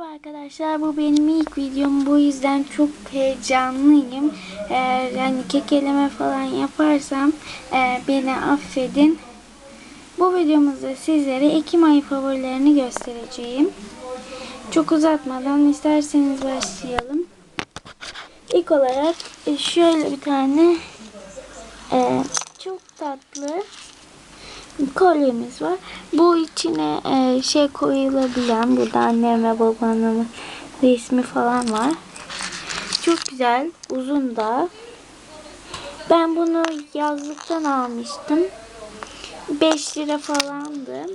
Merhaba arkadaşlar bu benim ilk videom bu yüzden çok heyecanlıyım. Eğer yani kekeleme falan yaparsam e, beni affedin. Bu videomuzda sizlere Ekim ayı favorilerini göstereceğim. Çok uzatmadan isterseniz başlayalım. İlk olarak e, şöyle bir tane e, çok tatlı kolyemiz var. Bu içine e, şey koyulabilen burada annem ve babanın resmi falan var. Çok güzel. Uzun da. Ben bunu yazlıktan almıştım. 5 lira falandı.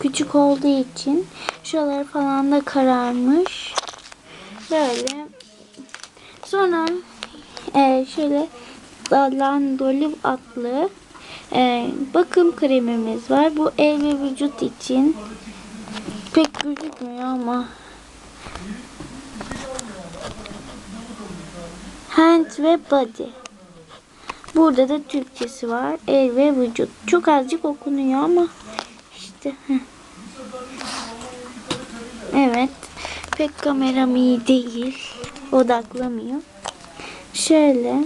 Küçük olduğu için. Şuraları falan da kararmış. Böyle. Sonra e, şöyle Landoli adlı ee, bakım kremimiz var. Bu el ve vücut için. Pek gözükmüyor ama. Hand ve body. Burada da Türkçesi var. El ve vücut. Çok azıcık okunuyor ama işte. Evet. Pek kameram iyi değil. Odaklamıyor. Şöyle.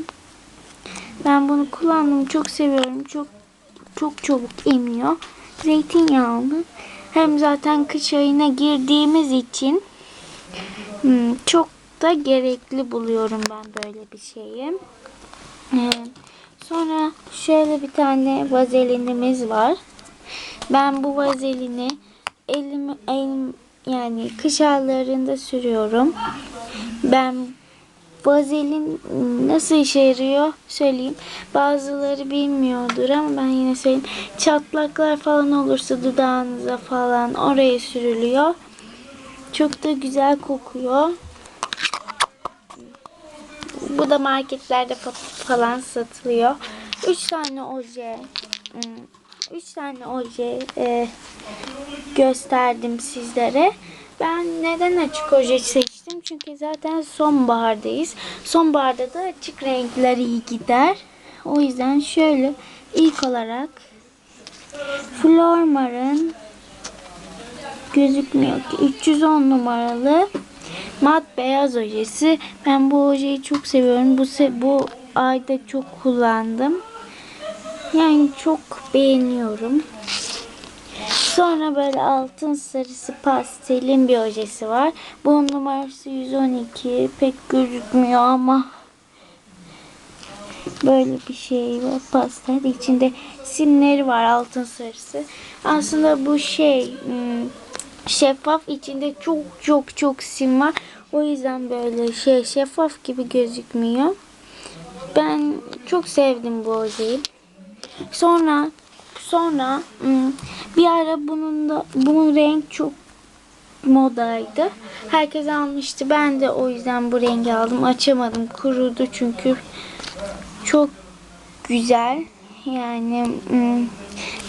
Ben bunu kullandım. Çok seviyorum. Çok çok çabuk emiyor. Zeytinyağlı. Hem zaten kış ayına girdiğimiz için hmm, çok da gerekli buluyorum ben böyle bir şeyi. Sonra şöyle bir tane vazelinimiz var. Ben bu vazelini elim, elim yani kış aylarında sürüyorum. Ben Vazelin nasıl işe yarıyor söyleyeyim. Bazıları bilmiyordur ama ben yine söyleyeyim. Çatlaklar falan olursa dudağınıza falan oraya sürülüyor. Çok da güzel kokuyor. Bu da marketlerde falan satılıyor. 3 tane oje 3 tane oje e, gösterdim sizlere. Ben neden açık oje seçtim? Çünkü zaten sonbahardayız. Sonbaharda da açık renkler iyi gider. O yüzden şöyle ilk olarak Flormar'ın gözükmüyor ki 310 numaralı mat beyaz ojesi. Ben bu ojeyi çok seviyorum. Bu bu ayda çok kullandım. Yani çok beğeniyorum. Sonra böyle altın sarısı pastelin bir ojesi var. Bunun numarası 112. Pek gözükmüyor ama böyle bir şey var. Pastel içinde simleri var altın sarısı. Aslında bu şey hmm, şeffaf içinde çok çok çok sim var. O yüzden böyle şey şeffaf gibi gözükmüyor. Ben çok sevdim bu ojeyi. Sonra Sonra bir ara bunun da bunun renk çok modaydı. Herkes almıştı. Ben de o yüzden bu rengi aldım. Açamadım. Kurudu çünkü. Çok güzel. Yani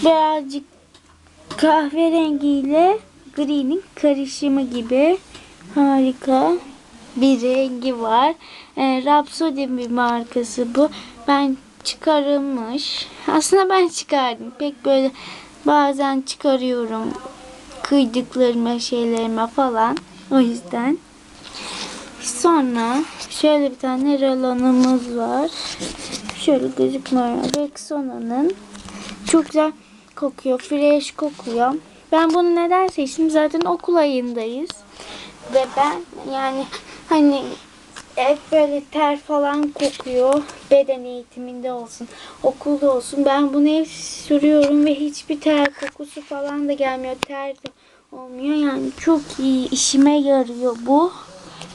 birazcık kahverengiyle gri'nin karışımı gibi harika bir rengi var. E, Rhapsody bir markası bu. Ben çıkarılmış. Aslında ben çıkardım. Pek böyle bazen çıkarıyorum kıydıklarıma şeylerime falan. O yüzden. Sonra şöyle bir tane rolonumuz var. Şöyle gözükmüyor. Rexona'nın çok güzel kokuyor. Fresh kokuyor. Ben bunu neden seçtim? Zaten okul ayındayız. Ve ben yani hani hep böyle ter falan kokuyor. Beden eğitiminde olsun, okulda olsun. Ben bunu hep sürüyorum ve hiçbir ter kokusu falan da gelmiyor. Ter de olmuyor. Yani çok iyi işime yarıyor bu.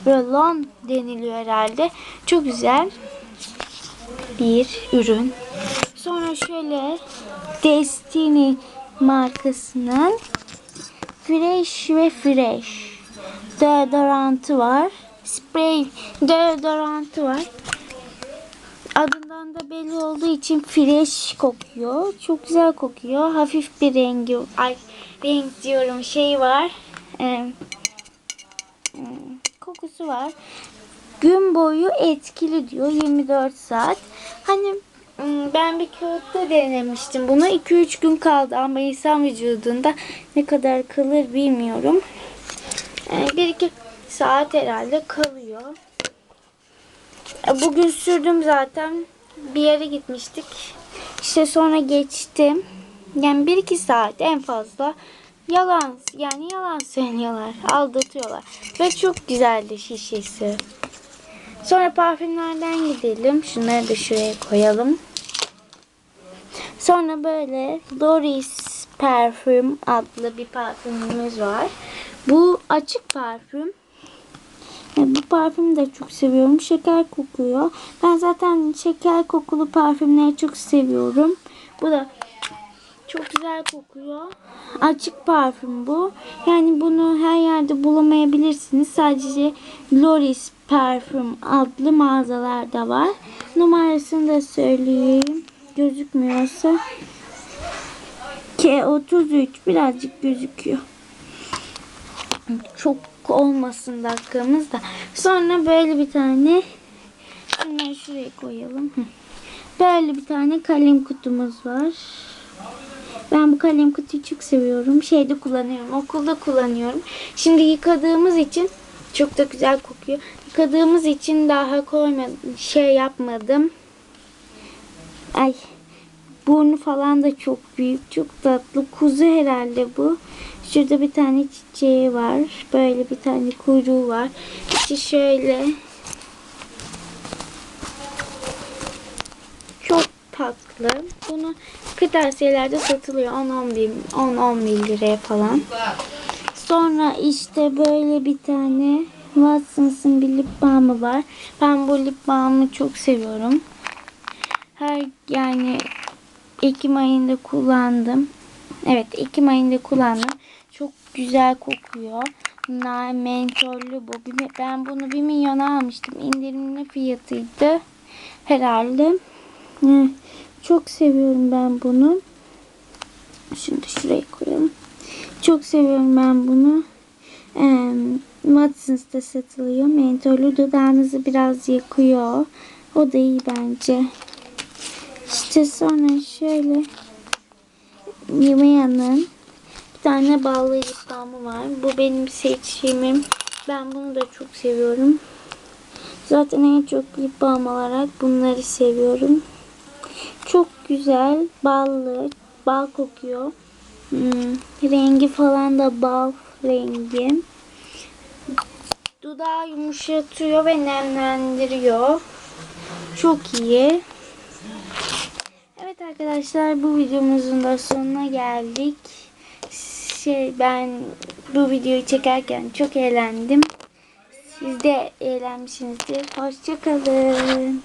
Rolon deniliyor herhalde. Çok güzel bir ürün. Sonra şöyle Destiny markasının Fresh ve Fresh deodorantı var sprey deodorantı var. Adından da belli olduğu için fresh kokuyor. Çok güzel kokuyor. Hafif bir rengi, ay renk diyorum şey var. Ee, kokusu var. Gün boyu etkili diyor 24 saat. Hani ben bir kağıtta denemiştim bunu. 2-3 gün kaldı ama insan vücudunda ne kadar kalır bilmiyorum. Bir iki saat herhalde kalıyor. E, Bugün sürdüm zaten. Bir yere gitmiştik. İşte sonra geçtim. Yani bir iki saat en fazla yalan yani yalan söylüyorlar. Aldatıyorlar. Ve çok güzeldi şişesi. Sonra parfümlerden gidelim. Şunları da şuraya koyalım. Sonra böyle Doris Parfüm adlı bir parfümümüz var. Bu açık parfüm. Bu parfümü de çok seviyorum. Şeker kokuyor. Ben zaten şeker kokulu parfümleri çok seviyorum. Bu da çok güzel kokuyor. Açık parfüm bu. Yani bunu her yerde bulamayabilirsiniz. Sadece Loris Parfüm adlı mağazalarda var. Numarasını da söyleyeyim. Gözükmüyorsa. K33 birazcık gözüküyor. Çok olmasın dakikamız da. Sonra böyle bir tane Bunları şuraya koyalım. Böyle bir tane kalem kutumuz var. Ben bu kalem kutuyu çok seviyorum. Şeyde kullanıyorum. Okulda kullanıyorum. Şimdi yıkadığımız için çok da güzel kokuyor. Yıkadığımız için daha koymadım. Şey yapmadım. Ay. Burnu falan da çok büyük. Çok tatlı. Kuzu herhalde bu. Şurada bir tane çiçeği var. Böyle bir tane kuyruğu var. İçi şöyle. Çok tatlı. Bunu kırtasiyelerde satılıyor. 10-11 10-11 liraya falan. Sonra işte böyle bir tane Watsons'ın bir lip balmı var. Ben bu lip balmı çok seviyorum. Her yani Ekim ayında kullandım. Evet Ekim ayında kullandım. Güzel kokuyor. Nar mentollü bu. Bir- Ben bunu 1 milyona almıştım. İndirimli fiyatıydı. Herhalde. Çok seviyorum ben bunu. Da şuraya koyalım. Çok seviyorum ben bunu. Ee, Watsons'ta satılıyor. Mentollü dudağınızı biraz yakıyor. O da iyi bence. İşte sonra şöyle bir tane ballı lip balmı var. Bu benim seçimim. Ben bunu da çok seviyorum. Zaten en çok lip olarak bunları seviyorum. Çok güzel, ballı, bal kokuyor. Hmm, rengi falan da bal rengi. Dudağı yumuşatıyor ve nemlendiriyor. Çok iyi. Evet arkadaşlar bu videomuzun da sonuna geldik. Şey ben bu videoyu çekerken çok eğlendim. Siz de eğlenmişsinizdir. Hoşçakalın.